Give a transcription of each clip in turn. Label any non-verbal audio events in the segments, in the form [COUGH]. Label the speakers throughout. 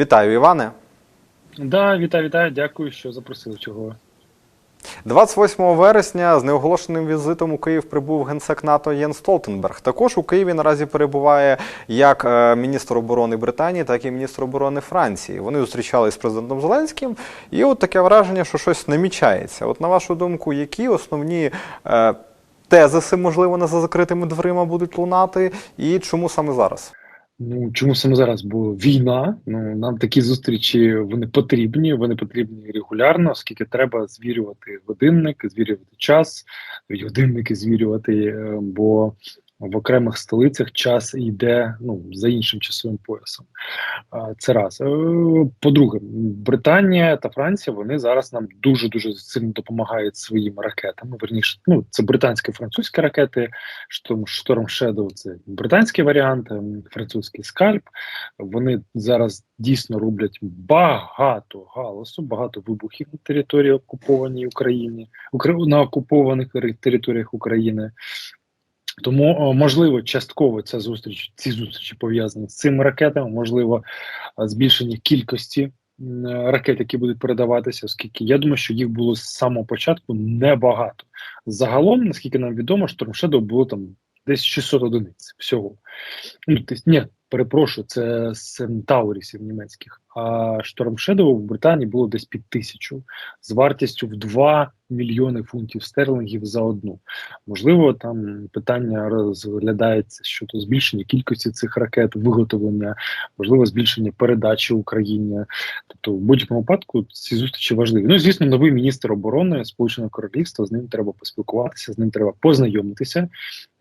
Speaker 1: Вітаю, Іване.
Speaker 2: Да, вітаю, вітаю, дякую, що запросили чого.
Speaker 1: 28 вересня з неоголошеним візитом у Київ прибув генсек НАТО Єн Столтенберг. Також у Києві наразі перебуває як е, міністр оборони Британії, так і міністр оборони Франції. Вони зустрічались з президентом Зеленським, і от таке враження, що щось намічається. От на вашу думку, які основні е, тезиси, можливо, не за закритими дверима будуть лунати, і чому саме зараз?
Speaker 2: Ну чому саме зараз? Бо війна. Ну нам такі зустрічі вони потрібні. Вони потрібні регулярно, оскільки треба звірювати годинник, звірювати час, годинники звірювати, е, бо в окремих столицях час йде ну за іншим часовим поясом. Це раз. Е, По-друге, Британія та Франція вони зараз нам дуже дуже сильно допомагають своїми ракетами. Верніше, ну це британські французькі ракети. Шторм Shadow – це британський варіант, ем, французький скальп. Вони зараз дійсно роблять багато галасу, багато вибухів на території окупованій Україні, Укра- на окупованих територіях України. Тому можливо, частково ця зустріч, ці зустрічі пов'язані з цими ракетами, можливо, збільшення кількості ракет, які будуть передаватися, оскільки я думаю, що їх було з самого початку небагато. Загалом, наскільки нам відомо, Shadow було там десь 600 одиниць всього. Ну, ні, перепрошую, це з Таурісів німецьких. А Shadow в Британії було десь під тисячу з вартістю в 2 мільйони фунтів стерлингів за одну. Можливо, там питання розглядається щодо збільшення кількості цих ракет, виготовлення, можливо, збільшення передачі Україні. Тобто, в будь-якому випадку ці зустрічі важливі. Ну, звісно, новий міністр оборони Сполученого Королівства. З ним треба поспілкуватися, з ним треба познайомитися.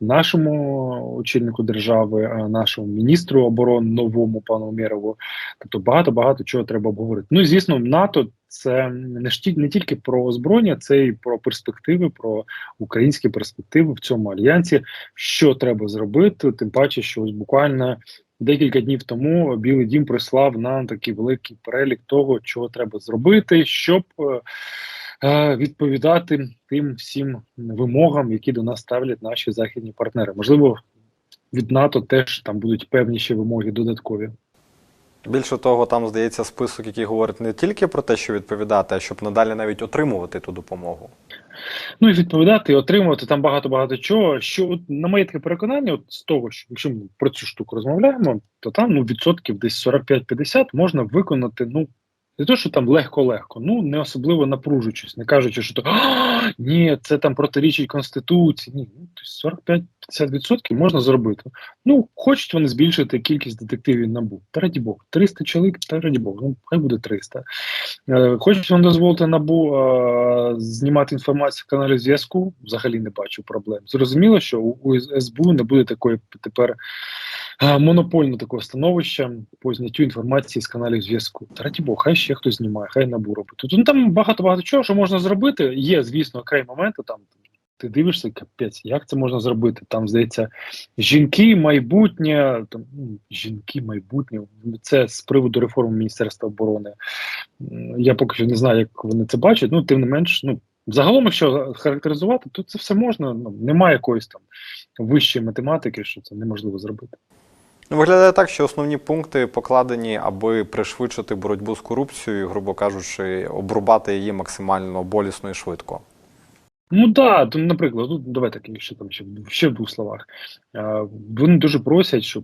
Speaker 2: Нашому очільнику держави, нашому міністру оборони, новому пану Умєрову. Тобто, багато багато чого треба обговорити. Ну звісно, НАТО. Це не не тільки про озброєння, це і про перспективи, про українські перспективи в цьому альянсі. Що треба зробити? Тим паче, що ось буквально декілька днів тому Білий Дім прислав нам такий великий перелік того, чого треба зробити, щоб е, е, відповідати тим всім вимогам, які до нас ставлять наші західні партнери. Можливо, від НАТО теж там будуть певні ще вимоги додаткові.
Speaker 1: Більше того, там здається список, який говорить не тільки про те, що відповідати, а щоб надалі навіть отримувати ту допомогу.
Speaker 2: Ну і відповідати, і отримувати там багато багато чого. Що от на моє таке переконання, от з того, що якщо ми про цю штуку розмовляємо, то там ну відсотків десь 45-50 можна виконати. Ну не то, що там легко-легко, ну не особливо напружуючись, не кажучи, що то ні, це там протирічить конституції. Ні, ну тобто 45-50% можна зробити. Ну хочуть вони збільшити кількість детективів набу. Та раді Бог, 300 чоловік, та раді Бог, ну хай буде 300. Е, Хочуть вам дозволити набу е, знімати інформацію в каналі зв'язку. Взагалі не бачу проблем. Зрозуміло, що у, у СБУ не буде такої тепер е, монопольного такого становища по зняттю інформації з каналів зв'язку. Раді Бог, хай ще хтось знімає, хай набу робить. Ну, там багато багато чого, що можна зробити. Є, звісно, окремі моменти там. Ти дивишся, капець, як це можна зробити? Там здається, жінки, майбутнє, там ну, жінки, майбутнє. Це з приводу реформи Міністерства оборони. Я поки що не знаю, як вони це бачать. Ну, тим не менш, ну загалом, якщо характеризувати, то це все можна. Ну немає якоїсь там вищої математики, що це неможливо зробити.
Speaker 1: Ну, виглядає так, що основні пункти покладені, аби пришвидшити боротьбу з корупцією, грубо кажучи, обрубати її максимально болісно і швидко.
Speaker 2: Ну так, да, наприклад, ну давайте ще там ще, ще в двох словах. Е, вони дуже просять, щоб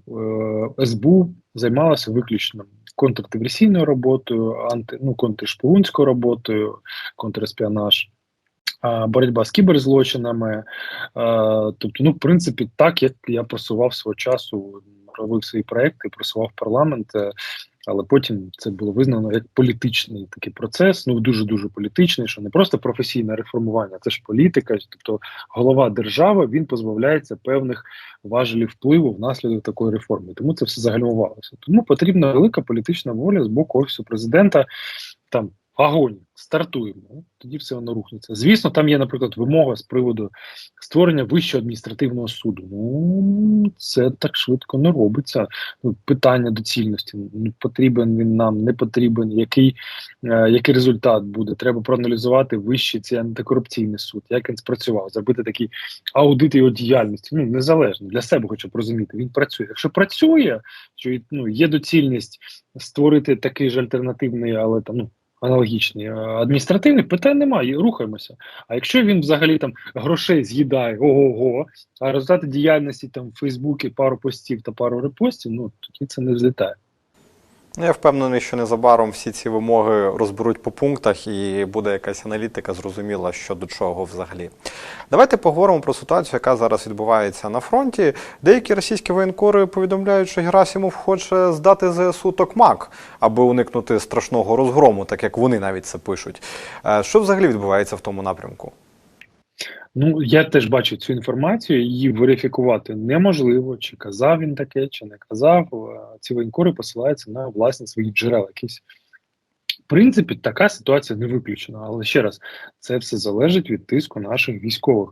Speaker 2: е, СБУ займалася виключно контрдиверсійною роботою, анти, ну, контршпигунською роботою, контрспіонаж. Боротьба з кіберзлочинами, е, тобто, ну, в принципі, так як я просував свого часу, робив свої проекти, просував парламент, е, але потім це було визнано як політичний такий процес, ну дуже дуже політичний, що не просто професійне реформування, це ж політика. Тобто голова держави він позбавляється певних важелів впливу внаслідок такої реформи. Тому це все загальмувалося. Тому потрібна велика політична воля з боку офісу президента. Там огонь, стартуємо. Тоді все воно рухнеться. Звісно, там є, наприклад, вимога з приводу створення вищого адміністративного суду. Ну це так швидко не робиться. Ну, питання доцільності. Ну, потрібен він нам, не потрібен, який, е, який результат буде. Треба проаналізувати вищий цей антикорупційний суд, як він спрацював, зробити такий аудит його діяльності. Ну незалежно для себе хочу розуміти. Він працює. Якщо працює, що ну, є доцільність створити такий ж альтернативний, але там ну. Аналогічний Адміністративних питань немає, рухаємося. А якщо він взагалі там грошей з'їдає ого-го, а результати діяльності там в Фейсбуці пару постів та пару репостів, ну тоді це не взлітає.
Speaker 1: Я впевнений, що незабаром всі ці вимоги розберуть по пунктах і буде якась аналітика зрозуміла, що до чого взагалі. Давайте поговоримо про ситуацію, яка зараз відбувається на фронті. Деякі російські воєнкори повідомляють, що Герасимов хоче здати ЗСУ Токмак, аби уникнути страшного розгрому, так як вони навіть це пишуть. Е, Що взагалі відбувається в тому напрямку?
Speaker 2: Ну я теж бачу цю інформацію, її верифікувати неможливо, чи казав він таке, чи не казав. Е, Ці воєнкори посилаються на власні свої джерела якісь. В принципі, така ситуація не виключена, але ще раз, це все залежить від тиску наших військових.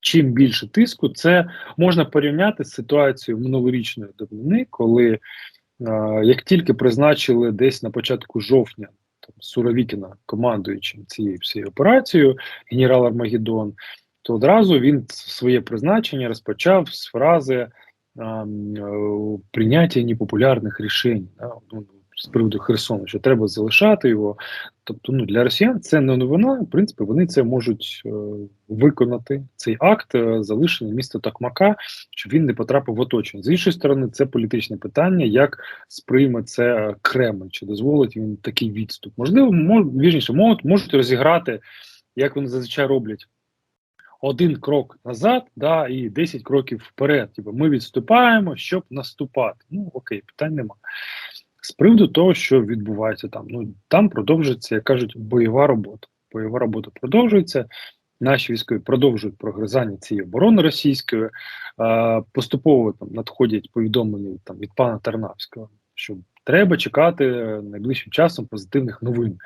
Speaker 2: Чим більше тиску, це можна порівняти з ситуацією минулорічної давнини, коли е, як тільки призначили десь на початку жовтня там, Суровікіна командуючим цією всією операцією, генерал Армагеддон, то одразу він своє призначення розпочав з фрази е, прийняття непопулярних рішень. Да? З приводу Херсону, що треба залишати його. Тобто, ну для росіян це не новина. В принципі, вони це можуть е, виконати. Цей акт е, залишення міста Токмака, щоб він не потрапив в оточення. З іншої сторони, це політичне питання, як сприйме це е, Кремль, чи дозволить він такий відступ. Можливо, мож, вірніше, можуть, можуть розіграти, як вони зазвичай роблять. Один крок назад, да, і 10 кроків вперед. Типу, ми відступаємо, щоб наступати. Ну окей, питань нема. З приводу того, що відбувається там, ну там продовжується, як кажуть, бойова робота. Бойова робота продовжується. Наші військові продовжують прогризання цієї оборони російської. Поступово там надходять повідомлення там від пана Тарнавського, що треба чекати найближчим часом позитивних новин.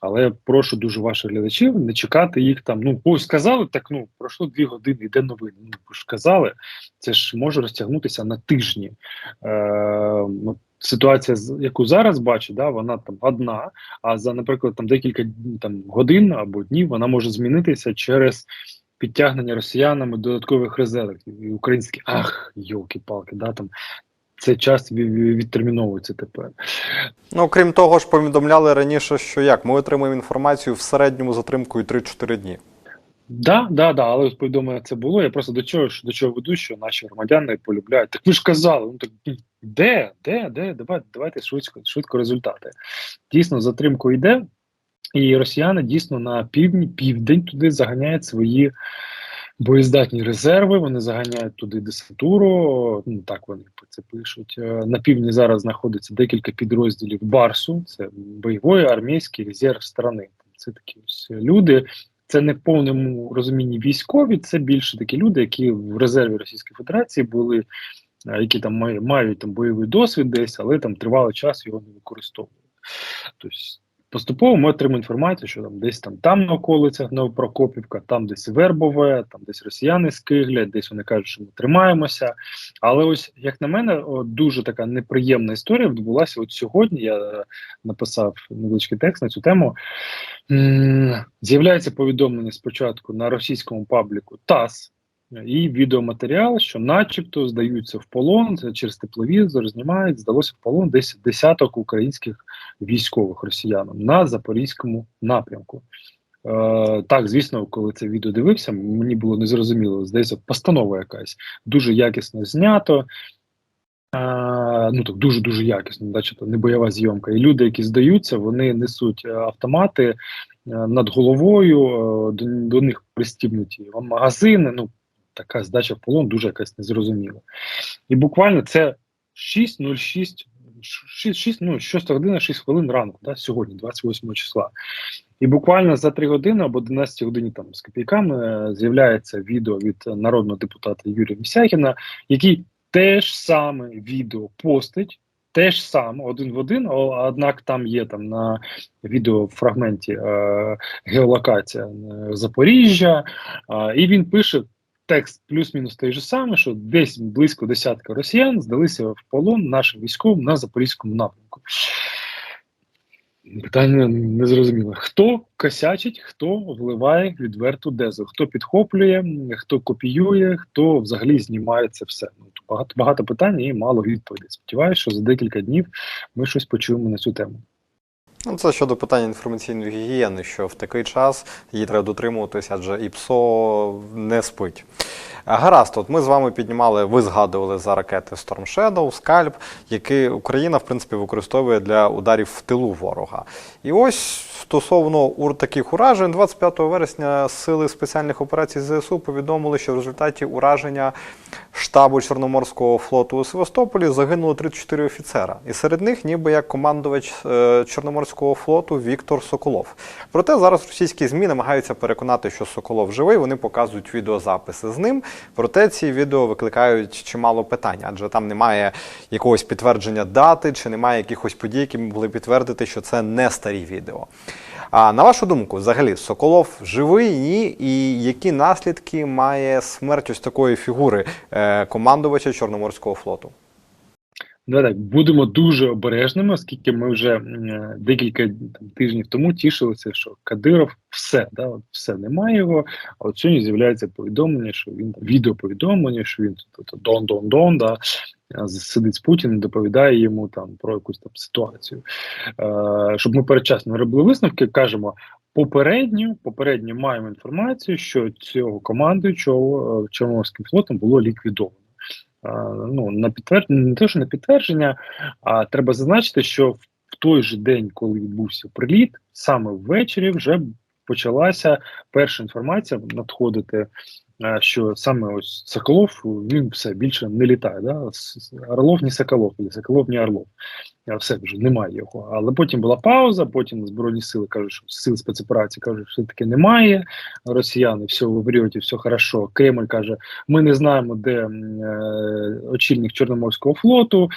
Speaker 2: Але прошу дуже ваших глядачів не чекати їх там. Ну ось сказали, так ну пройшло дві години, йде новини. Ну ж казали, це ж може розтягнутися на тижні. Е, Ситуація, яку зараз бачу, да, вона там одна. А за, наприклад, там декілька там годин або днів вона може змінитися через підтягнення росіянами додаткових резервів. І українські ах, йолки-палки, да там. Цей час відтерміновується тепер.
Speaker 1: Ну, крім того ж, повідомляли раніше, що як ми отримуємо інформацію в середньому затримкою 3-4 дні.
Speaker 2: Да, да, да, але повідомлення це було. Я просто до чого до чого веду, що наші громадяни полюбляють. Так ви ж казали, ну так де, де, де? Давайте, давайте швидко, швидко результати. Дійсно, затримку йде, і росіяни дійсно на півдні, південь туди заганяють свої боєздатні резерви. Вони заганяють туди десантуру. Ну так вони це пишуть. На півдні зараз знаходиться декілька підрозділів Барсу. Це бойовий армійський резерв страни. Це такі ось люди. Це не в повному розумінні військові, це більше такі люди, які в резерві Російської Федерації були, які там мають, там бойовий досвід десь, але там тривалий час його не використовують. Тобто поступово ми отримуємо інформацію, що там десь там там на околицях Новопрокопівка, там десь Вербове, там десь росіяни скиглять, десь вони кажуть, що ми тримаємося. Але ось як на мене, дуже така неприємна історія відбулася. От сьогодні я написав невеличкий текст на цю тему. З'являється повідомлення спочатку на російському пабліку ТАСС і відеоматеріал, що, начебто, здаються в полон через тепловізор, знімають, здалося в полон десь десяток українських військових росіян на запорізькому напрямку. Е, Так, звісно, коли це відео дивився, мені було незрозуміло. Здається, постанова якась дуже якісно знято. А, ну так дуже дуже якісно, начебто не бойова зйомка. І люди, які здаються, вони несуть автомати е, над головою, е, до, до них пристібнуті магазини. Ну така здача в полон дуже якась незрозуміла. І буквально це 6.06, 6, 6, ну 6 година, 6 хвилин ранку, да, сьогодні, 28 числа. І буквально за 3 години об 11 годині там з копійками з'являється відео від народного депутата Юрія Місягіна, який теж саме відео постить теж сам один в один, однак там є там на відеофрагменті е, геолокація е, Запоріжжя, е, і він пише. Текст плюс-мінус той же самий, що десь близько десятка росіян здалися в полон нашим військовим на запорізькому напрямку. Питання не зрозуміло. Хто косячить, хто вливає відверту дезу, хто підхоплює, хто копіює, хто взагалі знімає це все. Ну, багато, багато питань і мало відповідей. Сподіваюся, що за декілька днів ми щось почуємо на цю тему.
Speaker 1: Ну, це щодо питання інформаційної гігієни, що в такий час її треба дотримуватися, адже ІПСО не спить. Гаразд, от ми з вами піднімали, ви згадували за ракети Storm Shadow, Скальп, які Україна, в принципі, використовує для ударів в тилу ворога. І ось стосовно ур таких уражень, 25 вересня сили спеціальних операцій ЗСУ повідомили, що в результаті ураження штабу Чорноморського флоту у Севастополі загинуло 34 офіцера. І серед них, ніби як командувач е, Чорноморського флоту Віктор Соколов. Проте зараз російські ЗМІ намагаються переконати, що Соколов живий. Вони показують відеозаписи з ним. Проте ці відео викликають чимало питань, адже там немає якогось підтвердження дати, чи немає якихось подій, які могли підтвердити, що це не старі відео. А на вашу думку, взагалі, Соколов живий, ні? І які наслідки має смерть ось такої фігури е, командувача Чорноморського флоту?
Speaker 2: Давай так, будемо дуже обережними, оскільки ми вже е, декілька там, тижнів тому тішилися, що Кадиров все, да, от все немає його. А от сьогодні з'являється повідомлення, що він відеоповідомлення, що він дон дон дон да, сидить з Путіним, доповідає йому там про якусь там ситуацію. Е, щоб ми передчасно робили висновки, кажемо. Попередньо, попередньо маємо інформацію, що цього командуючого е, Чорноморським флотом було ліквідовано. Ну, на підтвердження, не те, що на підтвердження, а треба зазначити, що в той же день, коли відбувся приліт, саме ввечері вже почалася перша інформація надходити, що саме ось Соколов він все більше не літає. Да? Орлов не Соколов, і Соколов не Орлов. Все вже немає його. Але потім була пауза, потім Збройні сили кажуть, що сил спецоперації кажуть, що все-таки немає. Росіяни все в обріоті, все хорошо. Кремль каже, ми не знаємо, де е, очільник Чорноморського флоту.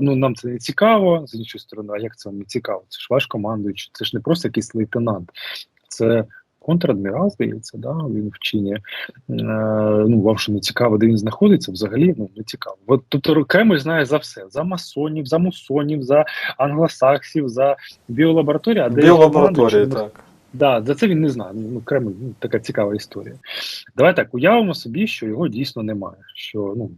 Speaker 2: Ну нам це не цікаво. З іншої сторони, а як це не цікаво? Це ж ваш командуючий, це ж не просто якийсь лейтенант, це контрадмірал, здається, да, він в чині. Е, ну, вам що не цікаво, де він знаходиться, взагалі ну, не цікаво. От тобто Кремль знає за все: за масонів, за мусонів, за англосаксів, за біолабораторію, а де командуючий,
Speaker 1: так.
Speaker 2: Да, за це він не знає. Ну, Кремль ну, така цікава історія. Давай так, уявимо собі, що його дійсно немає. Що ну,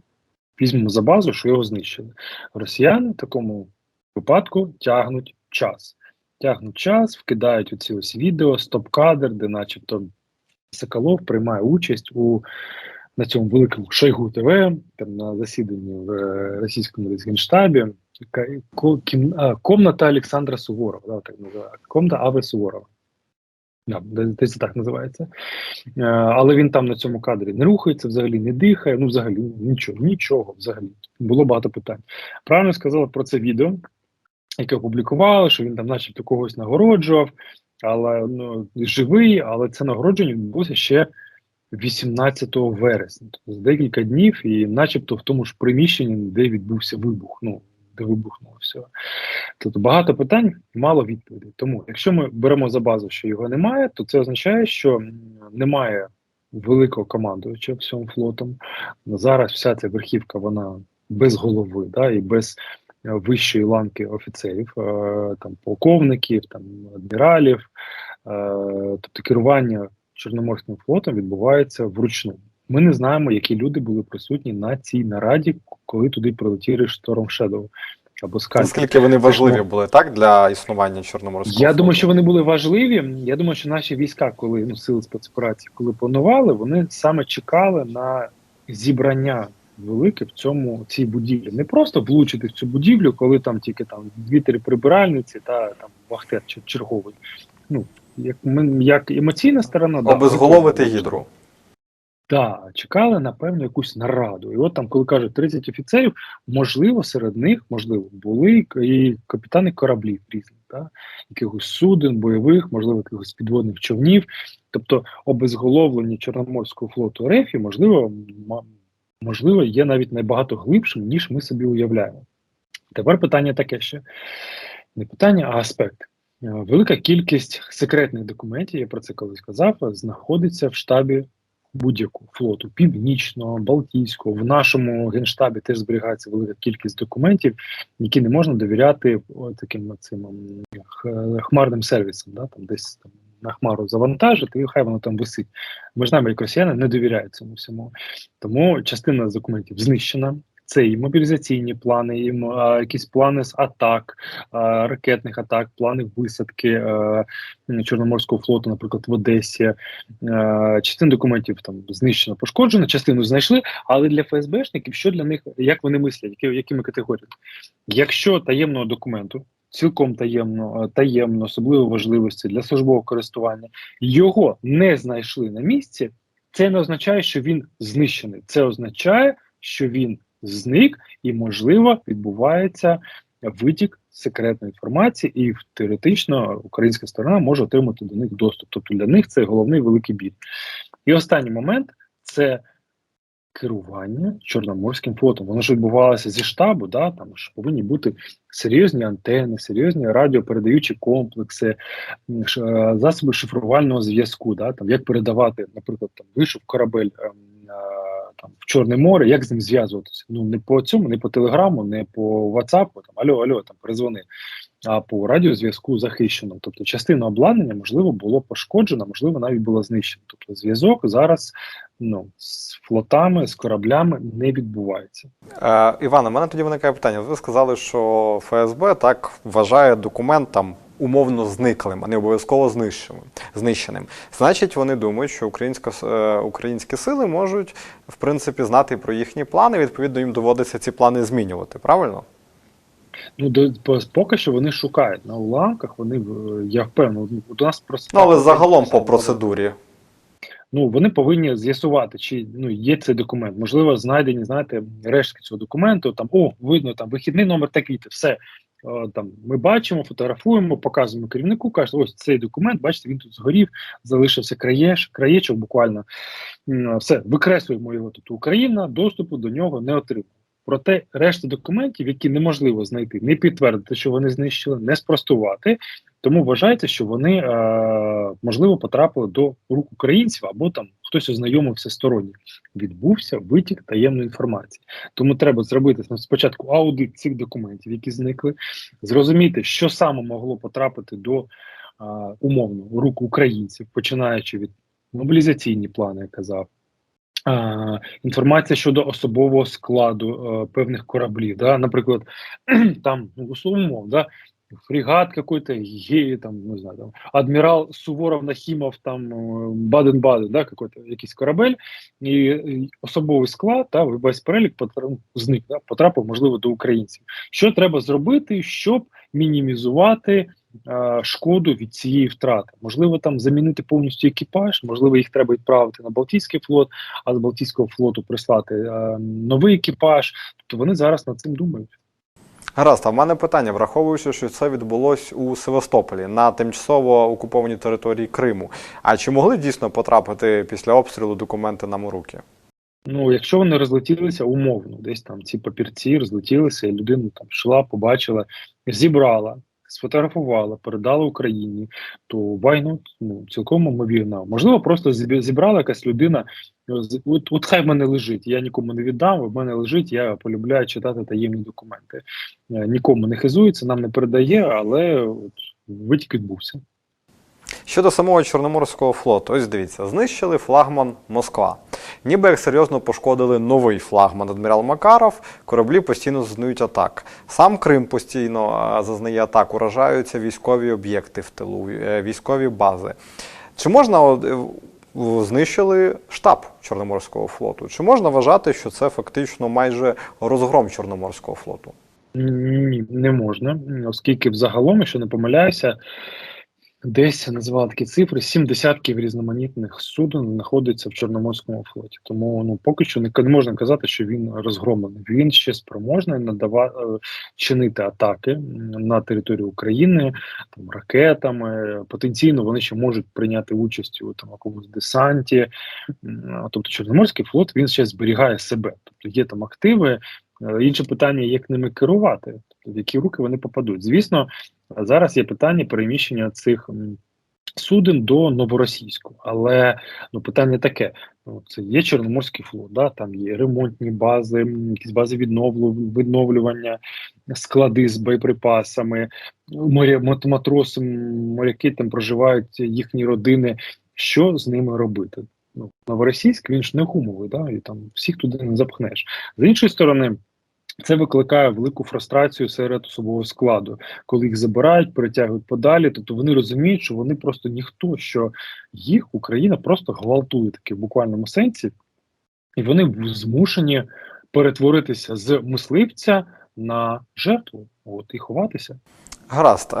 Speaker 2: візьмемо за базу, що його знищили. Росіяни в такому випадку тягнуть час. Тягнуть час, вкидають оці ось відео, стоп-кадр, де начебто Соколов приймає участь у на цьому великому Шойгу ТВ, там на засіданні в е, російському генштабі. Комната Олександра Суворова, да, так називається. Комната Ави Суворова. Да, десь- так називається. Е, але він там на цьому кадрі не рухається, взагалі не дихає. Ну, взагалі, нічого, нічого взагалі. Було багато питань. Правильно сказали про це відео, яке опублікували, що він там, начебто, когось нагороджував, але ну, живий, але це нагородження відбулося ще 18 вересня, тобто декілька днів, і начебто в тому ж приміщенні, де відбувся вибух. Ну, де вибухнуло все. Тобто багато питань, мало відповідей. Тому, якщо ми беремо за базу, що його немає, то це означає, що немає великого командувача всьому флотом. Зараз вся ця верхівка вона без голови, да, і без вищої ланки офіцерів, е, там полковників, там адміралів. Е, тобто керування Чорноморським флотом відбувається вручну. Ми не знаємо, які люди були присутні на цій нараді, коли туди прилетіли Storm Shadow або Скальп.
Speaker 1: Наскільки вони важливі були так для існування Чорноморського
Speaker 2: Я
Speaker 1: флоту?
Speaker 2: думаю, що вони були важливі. Я думаю, що наші війська, коли ну сили спецоперації, коли планували, вони саме чекали на зібрання велике в цьому цій будівлі. Не просто влучити в цю будівлю, коли там тільки там дві-три прибиральниці та там вахтер черговий. Ну як ми як емоційна сторона,
Speaker 1: Обезголовити
Speaker 2: ми-
Speaker 1: гідру.
Speaker 2: Так, чекали, напевно, якусь нараду. І от там, коли кажуть 30 офіцерів, можливо, серед них, можливо, були і капітани кораблів різних, так? якихось суден, бойових, можливо, якихось підводних човнів. Тобто обезголовлення Чорноморського флоту РФ, можливо, можливо, є навіть набагато глибшим, ніж ми собі уявляємо. Тепер питання таке ще не питання, а аспект. Е, Велика кількість секретних документів, я про це колись казав, знаходиться в штабі будь-якого флоту північного, балтійського. В нашому генштабі теж зберігається велика кількість документів, які не можна довіряти таким цим хмарним сервісам. Да? Там десь там на хмару завантажити, і хай воно там висить. Ми ж знаємо, як росіяни не довіряють цьому всьому. Тому частина з документів знищена. Це і мобілізаційні плани, і а, якісь плани з атак, а, ракетних атак, плани висадки м, Чорноморського флоту, наприклад, в Одесі. Е, частину документів там знищено, пошкоджено, частину знайшли. Але для ФСБшників, що для них, як вони мислять, які, якими категоріями? Якщо таємного документу, цілком таємно, е, таємно, особливо важливості для службового користування, його не знайшли на місці, це не означає, що він знищений. Це означає, що він зник і, можливо, відбувається витік секретної інформації, і теоретично українська сторона може отримати до них доступ. Тобто для них це головний великий бід. І останній момент це керування Чорноморським флотом. Воно ж відбувалося зі штабу, да, там ж повинні бути серйозні антени, серйозні радіопередаючі комплекси, е, засоби шифрувального зв'язку. Да, там, як передавати, наприклад, там вийшов корабель ем, е, там, в Чорне море, як з ним зв'язуватися? Ну не по цьому, не по телеграму, не по WhatsApp, там алло, алло, там перезвони. А по радіозв'язку захищено. Тобто частина обладнання, можливо, було пошкоджено, можливо, навіть було знищено. Тобто зв'язок зараз ну, з флотами, з кораблями не відбувається.
Speaker 1: Е, Іване, у мене тоді виникає питання. Ви сказали, що ФСБ так вважає документ там умовно зниклим, а не обов'язково знищеним. знищеним. Значить, вони думають, що українська, е, українські сили можуть в принципі знати про їхні плани. Відповідно, їм доводиться ці плани змінювати. Правильно?
Speaker 2: Ну, до, поки що вони шукають на уламках, вони, я впевнений, у нас просто...
Speaker 1: Ну але загалом по процедурі.
Speaker 2: Ну, вони повинні з'ясувати, чи ну, є цей документ. Можливо, знайдені, знаєте, рештки цього документу, там, о, видно, там, вихідний номер такий, то все. О, там, ми бачимо, фотографуємо, показуємо керівнику, кажуть, ось цей документ, бачите, він тут згорів, залишився краєш, краєчок буквально. Все, викреслюємо його. Тобто Україна доступу до нього не отримує. Проте решта документів, які неможливо знайти, не підтвердити, що вони знищили, не спростувати. Тому вважається, що вони е, можливо потрапили до рук українців або там хтось ознайомився сторонньо. Відбувся витік таємної інформації. Тому треба зробити спочатку аудит цих документів, які зникли, зрозуміти, що саме могло потрапити до е, умовно рук українців, починаючи від мобілізаційні плани, я казав. А, інформація щодо особового складу е, певних кораблів, да, наприклад, [CLEARS THROAT] там ну, условно, да, фрегат какой-то, є, там, не знаю, там, адмірал Суворов Нахімов, там е, Баден-Баден, да, какой-то якийсь корабель, і, і особовий склад, та весь перелік потр- зник, да, потрапив, можливо, до українців. Що треба зробити, щоб мінімізувати е, шкоду від цієї втрати? Можливо, там замінити повністю екіпаж, можливо, їх треба відправити на Балтійський флот, а з Балтійського флоту прислати е, новий екіпаж. Тобто вони зараз над цим думають.
Speaker 1: Гаразд, а в мене питання, враховуючи, що це відбулось у Севастополі на тимчасово окупованій території Криму. А чи могли дійсно потрапити після обстрілу документи нам у руки?
Speaker 2: Ну, якщо вони розлетілися умовно, десь там ці папірці розлетілися, і людина там йшла, побачила, зібрала, сфотографувала, передала Україні, то not? Ну, цілком ймовірно. Можливо, просто зіб- зібрала якась людина. ну, От, от хай в мене лежить, я нікому не віддам, в мене лежить, я полюбляю читати таємні документи. Е, Нікому не хизується, нам не передає, але от, витік відбувся.
Speaker 1: Щодо самого Чорноморського флоту, ось дивіться, знищили флагман Москва. Ніби як серйозно пошкодили новий флагман адмірал Макаров, кораблі постійно зазнають атак. Сам Крим постійно зазнає атак, уражаються військові об'єкти в тилу, е, військові бази. Чи можна е, знищили штаб Чорноморського флоту? Чи можна вважати, що це фактично майже розгром Чорноморського флоту?
Speaker 2: Ні, не можна, оскільки взагалом, якщо не помиляюся, десь називали такі цифри: сім десятків різноманітних суден знаходиться в Чорноморському флоті. Тому ну поки що не, можна казати, що він розгромлений. Він ще спроможний надавати чинити атаки на територію України там ракетами. Потенційно вони ще можуть прийняти участь у там якомусь десанті. Тобто Чорноморський флот він ще зберігає себе, тобто є там активи. Е, Інше питання, як ними керувати. Тобто в які руки вони попадуть. Звісно, зараз є питання переміщення цих суден до новоросійську, але ну питання таке: ну це є Чорноморський флот, да там є ремонтні бази, якісь бази відновлювання, склади з боєприпасами, моря матроси, моряки там проживають їхні родини. Що з ними робити? Ну, Новоросійськ він ж не гумовий, да, і там всіх туди не запхнеш. З іншої сторони, це викликає велику фрустрацію серед особового складу, коли їх забирають, перетягують подалі. Тобто вони розуміють, що вони просто ніхто, що їх Україна просто гвалтує таки в буквальному сенсі, і вони змушені перетворитися з мисливця на жертву, от і ховатися.
Speaker 1: Гаразд.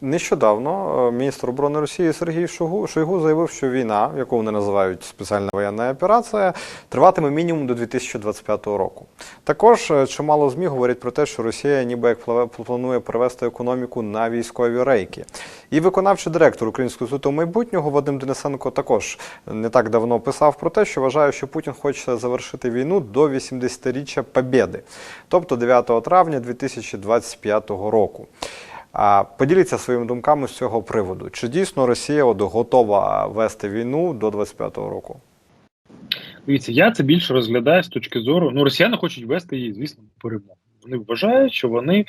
Speaker 1: Нещодавно е, міністр оборони Росії Сергій Шойгу, заявив, що війна, яку вони називають спеціальна воєнна операція, триватиме мінімум до 2025 року. Також е, чимало ЗМІ говорять про те, що Росія ніби як планує перевести економіку на військові рейки. І виконавчий директор Українського інституту майбутнього Вадим Денисенко також не так давно писав про те, що вважає, що Путін хоче завершити війну до 80-річчя Побєди, тобто 9 травня 2025 року. А поділіться своїми думками з цього приводу. Чи дійсно Росія от готова вести війну до 25-го року?
Speaker 2: Дивіться, я це більше розглядаю з точки зору. Ну, росіяни хочуть вести її, звісно, перемогу. Вони вважають, що вони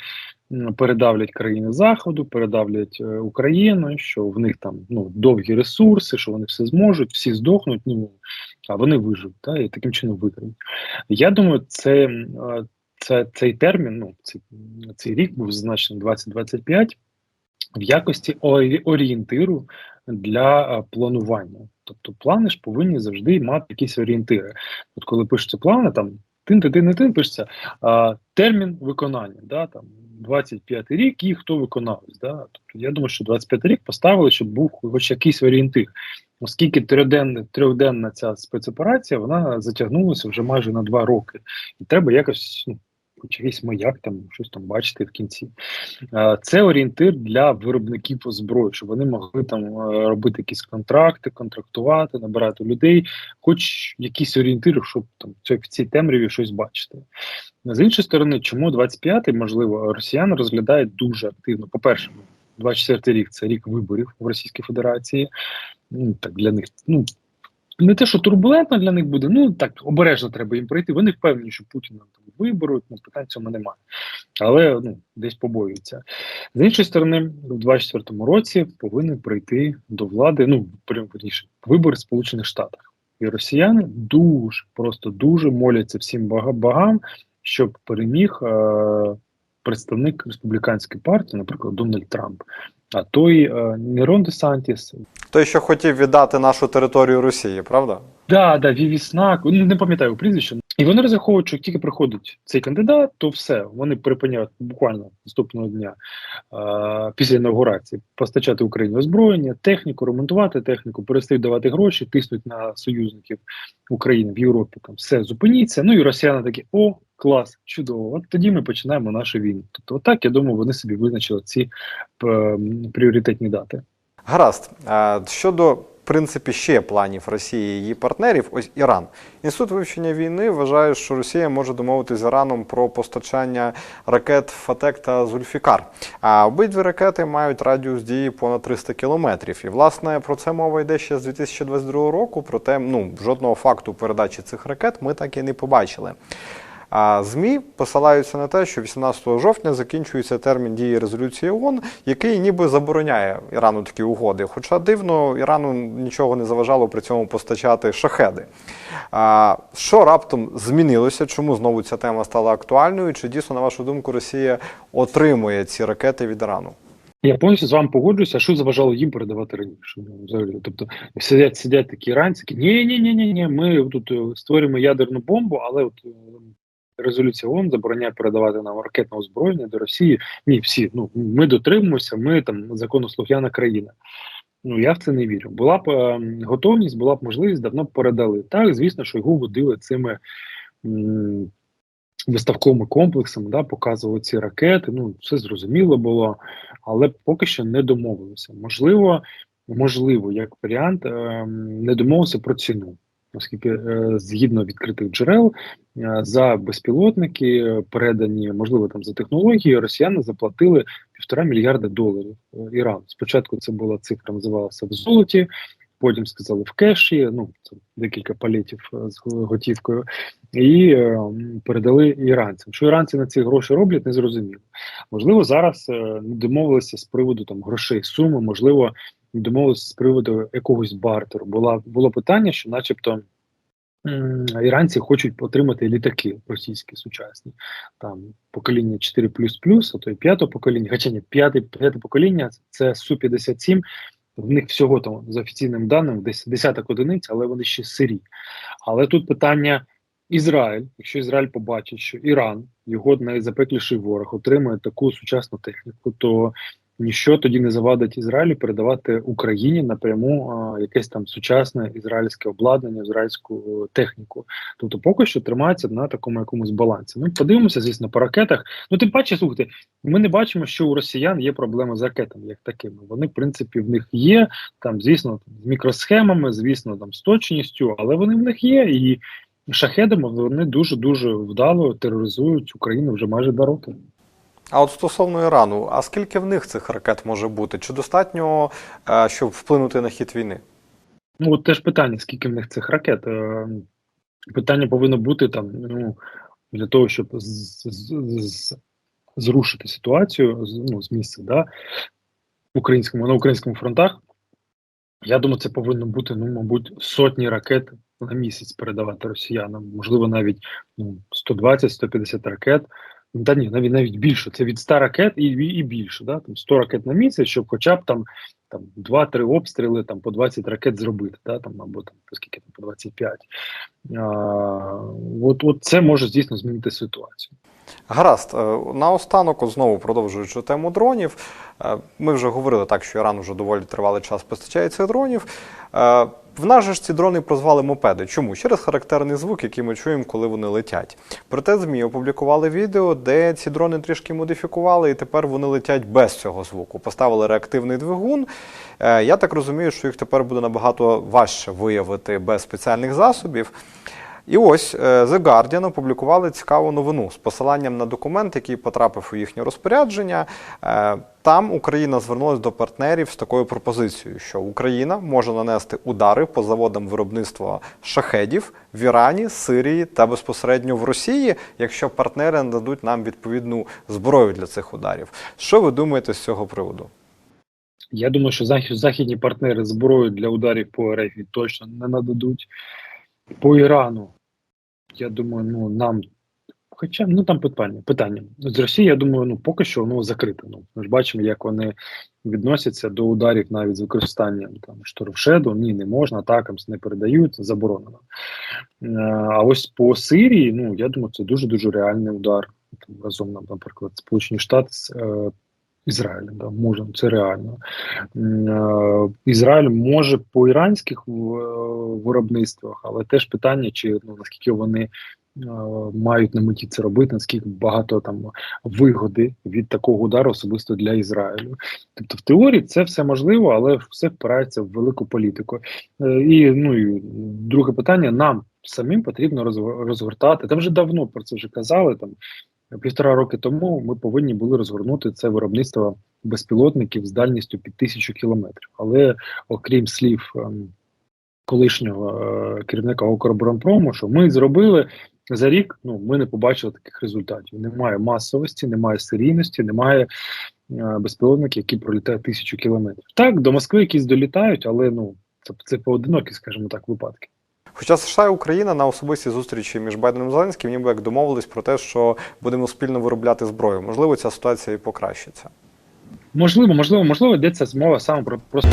Speaker 2: передавлять країни Заходу, передавлять е, Україну, що в них там ну довгі ресурси, що вони все зможуть, всі здохнуть. Ну а вони виживуть, та і таким чином виграють. Я думаю, це, е, це цей термін, ну цей, цей рік був зазначений 2025 в якості орієнтиру для планування. Тобто плани ж повинні завжди мати якісь орієнтири. От коли пишуться плани, там тин ти тин тин пишеться а, термін виконання, да, там 25 рік і хто виконавець. Да? Тобто я думаю, що 25 рік поставили, щоб був хоч якийсь орієнтир. Оскільки трьохденна, трьохденна ця спецоперація, вона затягнулася вже майже на два роки, і треба якось ну, якийсь маяк, там щось там бачити в кінці. Е, Це орієнтир для виробників зброї, щоб вони могли там е, робити якісь контракти, контрактувати, набирати людей, хоч якісь орієнтири, щоб там в цій- темряві щось бачити. З іншої сторони, чому 25-й, можливо, росіяни розглядають дуже активно. По-перше, ну, 24 рік це рік виборів в Російській Федерації. Ну, так для них, ну. Не те, що турбулентно для них буде, ну так обережно треба їм пройти. Вони впевнені, що Путіна там виберуть, ну питань цьому немає. Але ну десь побоюються. З іншої сторони, у 24-му році повинен прийти до влади, ну прям верніше, вибори в Сполучених Штатах. І росіяни дуже просто дуже моляться всім богам, щоб переміг е- представник республіканської партії, наприклад, Дональд Трамп. А той е- не Рон Де Сантіс,
Speaker 1: Той, що хотів віддати нашу територію Росії, правда?
Speaker 2: Да, да, Вівіснак, ну, не пам'ятаю прізвище. І вони розраховують, що як тільки приходить цей кандидат, то все, вони припиняють буквально наступного дня е, після інаугурації постачати Україні озброєння, техніку, ремонтувати техніку, перестають давати гроші, тиснуть на союзників України в Європі. Там все зупиніться. Ну і росіяни такі: о, клас, чудово! От тоді ми починаємо нашу війну. Тобто, отак я думаю, вони собі визначили ці пріоритетні дати.
Speaker 1: Гаразд. Щодо в принципі ще планів Росії і її партнерів, ось Іран. Інститут вивчення війни вважає, що Росія може домовитися з Іраном про постачання ракет Фатек та Зульфікар. А обидві ракети мають радіус дії понад 300 кілометрів. І власне про це мова йде ще з 2022 року. Проте ну жодного факту передачі цих ракет ми так і не побачили. А ЗМІ посилаються на те, що 18 жовтня закінчується термін дії резолюції ООН, який ніби забороняє Ірану такі угоди. Хоча дивно, Ірану нічого не заважало при цьому постачати шахеди. А, що раптом змінилося? Чому знову ця тема стала актуальною? Чи дійсно, на вашу думку, Росія отримує ці ракети від Ірану?
Speaker 2: Я повністю з вами погоджуюся, що заважало їм передавати раніше? Ну, взагалі, тобто сидять, сидять такі іранці, які, ні, ні, ні, ні, ні, ми тут е, створюємо ядерну бомбу, але от е, резолюція ООН забороняє передавати нам ракетне озброєння до Росії. Ні, всі ну ми дотримуємося, ми там законослухняна країна. Ну я в це не вірю. Була б е, готовність, була б можливість, давно б передали. Так, звісно, що його водили цими. м, Виставковими комплексами да, показували ці ракети. Ну все зрозуміло було, але поки що не домовилися. Можливо, можливо, як варіант, ем, не домовився про ціну. Оскільки е, згідно відкритих джерел е, за безпілотники, е, передані можливо там за технології, росіяни заплатили півтора мільярда доларів Ірану. Спочатку це була цифра, називалася в золоті. Потім сказали в кеші, ну це декілька палетів е, з готівкою, і е, передали іранцям. Що іранці на ці гроші роблять, не зрозуміло. Можливо, зараз е, домовилися з приводу там грошей суми, можливо, домовилися з приводу якогось бартеру. Була було питання, що, начебто. Іранці хочуть отримати літаки російські сучасні, там покоління 4 а то й п'ятого покоління. Хоча ні, п'яте, п'яте покоління це Су-57, в них всього там за офіційним даним десь десяток одиниць, але вони ще сирі. Але тут питання Ізраїль, якщо Ізраїль побачить, що Іран, його найзапекліший ворог, отримує таку сучасну техніку, то ніщо тоді не завадить Ізраїлю передавати Україні напряму а, якесь там сучасне ізраїльське обладнання, ізраїльську е, техніку. Тобто, поки що тримається на такому якомусь балансі. Ну, подивимося, звісно, по ракетах. Ну, тим паче, слухайте, ми не бачимо, що у росіян є проблеми з ракетами, як такими. Вони, в принципі, в них є там, звісно, з мікросхемами, звісно, там з точністю, але вони в них є і. Шахедами вони дуже дуже вдало тероризують Україну вже майже два роки.
Speaker 1: А от стосовно Ірану, а скільки в них цих ракет може бути? Чи достатньо, е, щоб вплинути на хід війни?
Speaker 2: Ну от теж питання, скільки в них цих ракет. Е, Питання повинно бути там, ну для того, щоб зрушити ситуацію ну, з місця, да, українському на українському фронтах. Я думаю, це повинно бути, ну, мабуть, сотні ракет на місяць передавати росіянам. Можливо, навіть ну, 120-150 ракет. Та ні, навіть навіть більше. Це від 100 ракет і, і, більше. Да? Там 100 ракет на місяць, щоб хоча б там, там 2-3 обстріли там, по 20 ракет зробити, да? там, або там, скільки там, по 25. А, от, от це може дійсно змінити ситуацію.
Speaker 1: Гаразд, Е, наостанок, знову продовжуючи тему дронів, е, ми вже говорили так, що Іран вже доволі тривалий час постачає цих дронів. Е, В нас же ж ці дрони прозвали мопеди. Чому? Через характерний звук, який ми чуємо, коли вони летять. Проте ЗМІ опублікували відео, де ці дрони трішки модифікували, і тепер вони летять без цього звуку. Поставили реактивний двигун. Е, Я так розумію, що їх тепер буде набагато важче виявити без спеціальних засобів. І ось е, The Guardian опублікували цікаву новину з посиланням на документ, який потрапив у їхнє розпорядження. Там Україна звернулася до партнерів з такою пропозицією, що Україна може нанести удари по заводам виробництва шахедів в Ірані, Сирії та безпосередньо в Росії, якщо партнери нададуть нам відповідну зброю для цих ударів. Що ви думаєте з цього приводу?
Speaker 2: Я думаю, що західні партнери зброю для ударів по РФ точно не нададуть. По Ірану, я думаю, ну нам. Хоча ну там питання. питання. З Росії, я думаю, ну поки що воно закрите. Ну, ми ж бачимо, як вони відносяться до ударів навіть з використанням там штормшеду. Ні, не можна, атакамс не передають, заборонено. Е, А ось по Сирії, ну я думаю, це дуже дуже реальний удар. Там, разом нам, наприклад, Сполучені Штати з е, Ізраїлем, да, може, це реально. Е, Ізраїль може по іранських е, виробництвах, але теж питання, чи ну наскільки вони мають на меті це робити, наскільки багато там вигоди від такого удару, особисто для Ізраїлю. Тобто, в теорії це все можливо, але все впирається в велику політику. Е, І ну і друге питання: нам самим потрібно розгор- розгортати. Та вже давно про це вже казали там. Півтора роки тому ми повинні були розгорнути це виробництво безпілотників з дальністю під тисячу кілометрів. Але окрім слів ем, колишнього е, керівника Укроборонпрому, що ми зробили за рік, ну ми не побачили таких результатів. Немає масовості, немає серійності, немає е, безпілотників, які пролітають тисячу кілометрів. Так, до Москви якісь долітають, але ну це, це поодинокі, скажімо так, випадки.
Speaker 1: Хоча США і Україна на особистій зустрічі між Байденом і Зеленським ніби як домовились про те, що будемо спільно виробляти зброю. Можливо, ця ситуація і покращиться.
Speaker 2: Можливо, можливо, можливо, йдеться змова саме про просто.